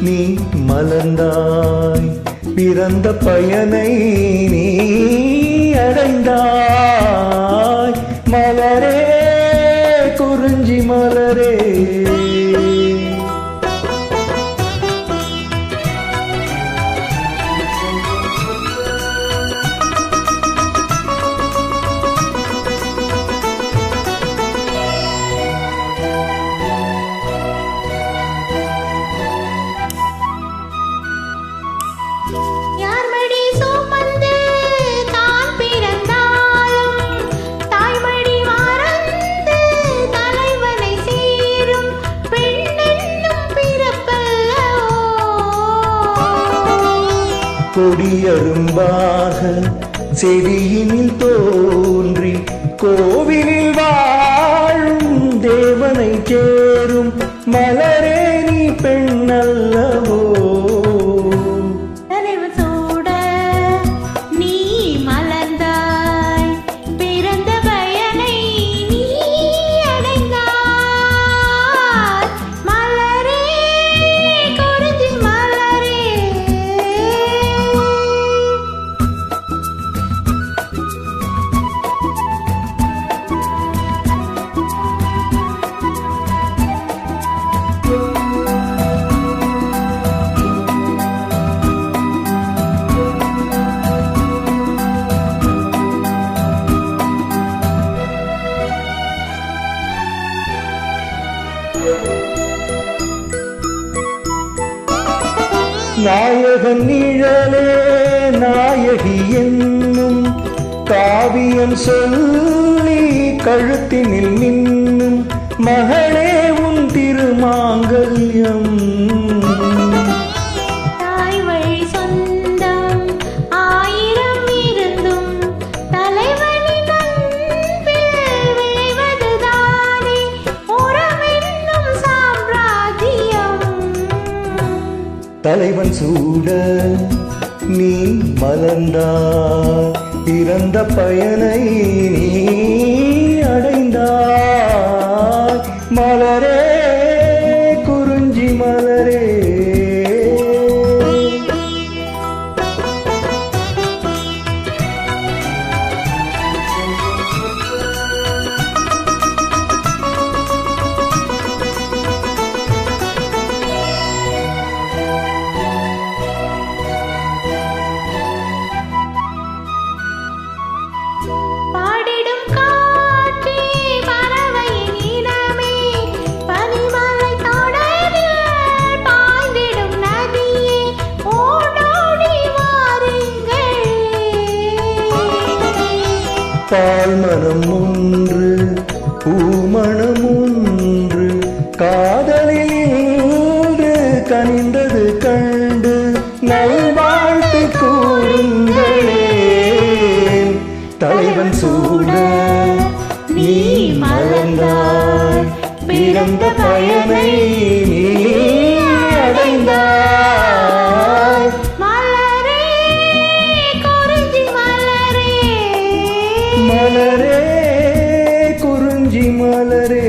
நீ மலர்ந்தாய். பிறந்த பயனை நீ கொடியரும்பாக செடியினில் தோன்றி கோவிலில் வாழும் தேவனை சேரும் மலரே நீ பெண்ணல்லவோ. நாயகன் நிழலே நாயகி என்னும் காவியம் சொல்லி கழுத்தினில் நின்னும் மகளே தலைவன் சூட நீ மலர்ந்தாய். பிறந்த பயனை நீ பால் மனம் ஒன்று பூமணம் ஒன்று. காதலில் கனிந்தது கண்டு நல்வாழ்த்து கூறுங்களே தலைவன் சூழ நீ மறந்தாய் பிறந்த பயனை மலரே மலரே குறிஞ்சி மலரே